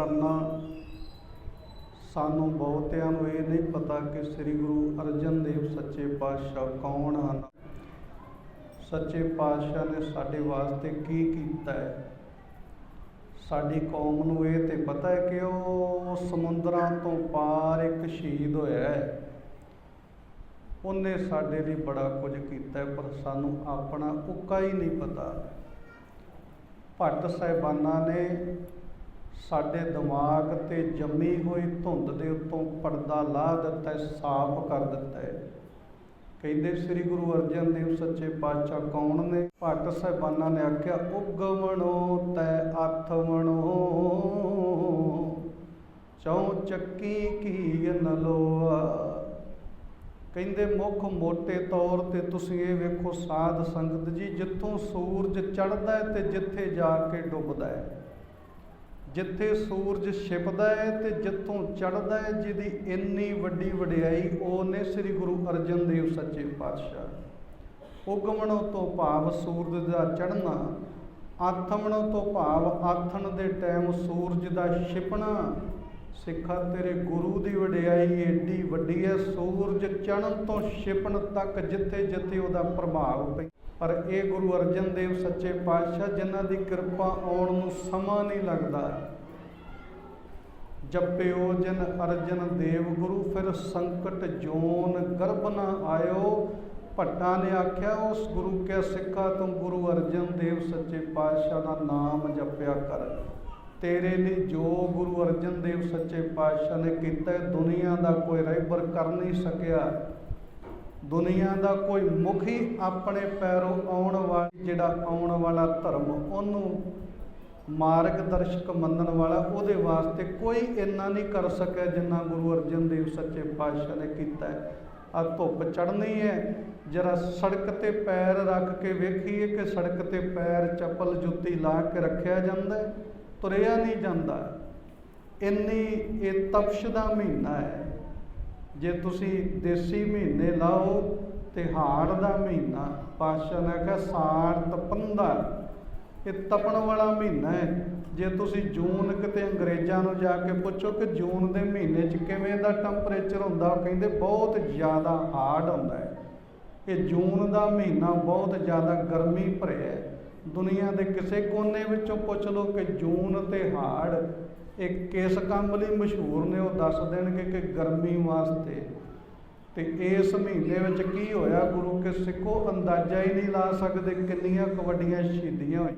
ਕਰਨਾ। ਸਾਨੂੰ ਬਹੁਤਿਆਂ ਨੂੰ ਇਹ ਨਹੀਂ ਪਤਾ ਕਿ ਸ੍ਰੀ ਗੁਰੂ ਅਰਜਨ ਦੇਵ ਸੱਚੇ ਪਾਤਸ਼ਾਹ ਕੌਣ ਹਨ। ਸੱਚੇ ਪਾਤਸ਼ਾਹ ਨੇ ਸਾਡੇ ਵਾਸਤੇ ਕੀ ਕੀਤਾ ਹੈ? ਸਾਡੀ ਕੌਮ ਨੂੰ ਇਹ ਤੇ ਪਤਾ ਹੈ ਕਿ ਉਹ ਸਮੁੰਦਰਾਂ ਤੋਂ ਪਾਰ ਇੱਕ ਸ਼ਹੀਦ ਹੋਇਆ ਹੈ। ਉਹਨੇ ਸਾਡੇ ਲਈ ਬੜਾ ਕੁਝ ਕੀਤਾ ਪਰ ਸਾਨੂੰ ਆਪਣਾ ਉੱਕਾ ਹੀ ਨਹੀਂ ਪਤਾ। ਭੱਟ ਸਾਹਿਬਾਨਾਂ ਨੇ ਸਾਡੇ ਦਿਮਾਗ ਤੇ ਜੰਮੀ ਹੋਈ ਧੁੰਦ ਦੇ ਉੱਤੋਂ ਪਰਦਾ ਲਾਹ ਦਿੱਤਾ ਹੈ ਸਾਫ਼ ਕਰ ਦਿੱਤਾ ਹੈ। ਕਹਿੰਦੇ ਸ੍ਰੀ ਗੁਰੂ ਅਰਜਨ ਦੇਵ ਸੱਚੇ ਪਾਤਸ਼ਾਹ ਕੌਣ ਨੇ? ਭੱਟ ਸਾਹਿਬਾਨਾਂ ਨੇ ਆਖਿਆ ਉਗਮਣੋ ਤੈ ਆਥਮਣੋ ਚੌ ਚੱਕੀ ਕੀ ਨਲੋਆ ਕਹਿੰਦੇ, ਮੁੱਖ ਮੋٹے ਤੌਰ ਤੇ ਤੁਸੀਂ ਇਹ ਵੇਖੋ, ਸਾਧ ਸੰਗਤ ਜੀ, ਜਿੱਥੋਂ ਸੂਰਜ ਚੜ੍ਹਦਾ ਹੈ ਤੇ ਜਿੱਥੇ ਜਾ ਕੇ ਡੁੱਬਦਾ ਹੈ। ਜਿੱਥੇ ਸੂਰਜ ਛਿਪਦਾ ਹੈ ਤੇ ਜਿੱਥੋਂ ਚੜ੍ਹਦਾ ਹੈ, ਜਿਹਦੀ ਇੰਨੀ ਵੱਡੀ ਵਡਿਆਈ ਉਹ ਨੇ ਸ੍ਰੀ ਗੁਰੂ ਅਰਜਨ ਦੇਵ ਸੱਚੇ ਪਾਤਸ਼ਾਹ। ਉਗਮਣੋਂ ਤੋਂ ਭਾਵ ਸੂਰਜ ਦਾ ਚੜ੍ਹਨਾ, ਆਥਮਣੋਂ ਤੋਂ ਭਾਵ ਆਥਣ ਦੇ ਟਾਈਮ ਸੂਰਜ ਦਾ ਛਿਪਣਾ। ਸਿੱਖਾ, ਤੇਰੇ ਗੁਰੂ ਦੀ ਵਡਿਆਈ ਏਡੀ ਵੱਡੀ ਹੈ, ਸੂਰਜ ਚੜ੍ਹਨ ਤੋਂ ਛਿਪਣ ਤੱਕ ਜਿੱਥੇ ਜਿੱਥੇ ਉਹਦਾ ਪ੍ਰਭਾਵ ਪੈ ਪਰ ਇਹ ਗੁਰੂ ਅਰਜਨ ਦੇਵ ਸੱਚੇ ਪਾਤਸ਼ਾਹ ਜਿਨ੍ਹਾਂ ਦੀ ਕਿਰਪਾ ਆਉਣ ਨੂੰ ਸਮਾਂ ਨਹੀਂ ਲੱਗਦਾ। ਜਪਿਓ ਜਨ ਅਰਜਨ ਦੇਵ ਗੁਰੂ ਫਿਰ ਸੰਕਟ ਜੋਨ ਗਰਭ ਨਾ ਆਇਓ। ਭੱਟਾਂ ਨੇ ਆਖਿਆ ਉਸ ਗੁਰੂ ਕੇ ਸਿੱਖਾ ਤੂੰ ਗੁਰੂ ਅਰਜਨ ਦੇਵ ਸੱਚੇ ਪਾਤਸ਼ਾਹ ਦਾ ਨਾਮ ਜਪਿਆ ਕਰ। ਤੇਰੇ ਲਈ ਜੋ ਗੁਰੂ ਅਰਜਨ ਦੇਵ ਸੱਚੇ ਪਾਤਸ਼ਾਹ ਨੇ ਕੀਤਾ ਹੈ, ਦੁਨੀਆ ਦਾ ਕੋਈ ਰਹਿਬਰ ਕਰ ਨਹੀਂ ਸਕਿਆ। ਦੁਨੀਆ ਦਾ ਕੋਈ ਮੁਖੀ ਆਪਣੇ ਪੈਰੋਂ ਆਉਣ ਵਾਲਾ, ਜਿਹੜਾ ਆਉਣ ਵਾਲਾ ਧਰਮ, ਉਹਨੂੰ ਮਾਰਗਦਰਸ਼ਕ ਮੰਨਣ ਵਾਲਾ, ਉਹਦੇ ਵਾਸਤੇ ਕੋਈ ਇੰਨਾ ਨਹੀਂ ਕਰ ਸਕਿਆ ਜਿੰਨਾ ਗੁਰੂ ਅਰਜਨ ਦੇਵ ਸੱਚੇ ਪਾਤਸ਼ਾਹ ਨੇ ਕੀਤਾ ਹੈ। ਆ ਧੁੱਪ ਚੜ੍ਹਨੀ ਹੈ, ਜਰਾ ਸੜਕ ਤੇ ਪੈਰ ਰੱਖ ਕੇ ਵੇਖੀਏ ਕਿ ਸੜਕ ਤੇ ਪੈਰ ਚੱਪਲ ਜੁੱਤੀ ਲਾ ਕੇ ਰੱਖਿਆ ਜਾਂਦਾ ਤੁਰਿਆ ਨਹੀਂ ਜਾਂਦਾ। ਇੰਨੀ ਇਹ ਤਪਸ਼ ਦਾ ਮਹੀਨਾ ਹੈ। ਜੇ ਤੁਸੀਂ ਦੇਸੀ ਮਹੀਨੇ ਲਾਓ ਤੇ ਹਾੜ ਦਾ ਮਹੀਨਾ, ਪਾਤਸ਼ਾਹ ਨੇ ਕਿਹਾ ਸਾੜ ਤਪੰਦਾ ਇਹ ਤਪਣ ਵਾਲਾ ਮਹੀਨਾ ਹੈ। ਜੇ ਤੁਸੀਂ ਜੂਨ ਕਿਤੇ ਅੰਗਰੇਜ਼ਾਂ ਨੂੰ ਜਾ ਕੇ ਪੁੱਛੋ ਕਿ ਜੂਨ ਦੇ ਮਹੀਨੇ 'ਚ ਕਿਵੇਂ ਦਾ ਟੈਂਪਰੇਚਰ ਹੁੰਦਾ, ਉਹ ਕਹਿੰਦੇ ਬਹੁਤ ਜ਼ਿਆਦਾ ਹਾਰਡ ਹੁੰਦਾ ਹੈ। ਇਹ ਜੂਨ ਦਾ ਮਹੀਨਾ ਬਹੁਤ ਜ਼ਿਆਦਾ ਗਰਮੀ ਭਰਿਆ ਹੈ। ਦੁਨੀਆ ਦੇ ਕਿਸੇ ਕੋਨੇ ਵਿੱਚੋਂ ਪੁੱਛ ਲਓ ਕਿ ਜੂਨ ਤੇ ਹਾੜ, ਇਹ ਕਿਸ ਕੰਮ ਲਈ ਮਸ਼ਹੂਰ ਨੇ? ਉਹ ਦੱਸ ਦੇਣਗੇ ਕਿ ਗਰਮੀ ਵਾਸਤੇ। ਤੇ ਇਸ ਮਹੀਨੇ ਵਿੱਚ ਕੀ ਹੋਇਆ ਗੁਰੂ? ਕੇ ਸਿੱਖੋ ਅੰਦਾਜ਼ਾ ਹੀ ਨਹੀਂ ਲਾ ਸਕਦੇ ਕਿੰਨੀਆਂ ਕੁ ਸ਼ਹੀਦੀਆਂ ਹੋਈਆਂ।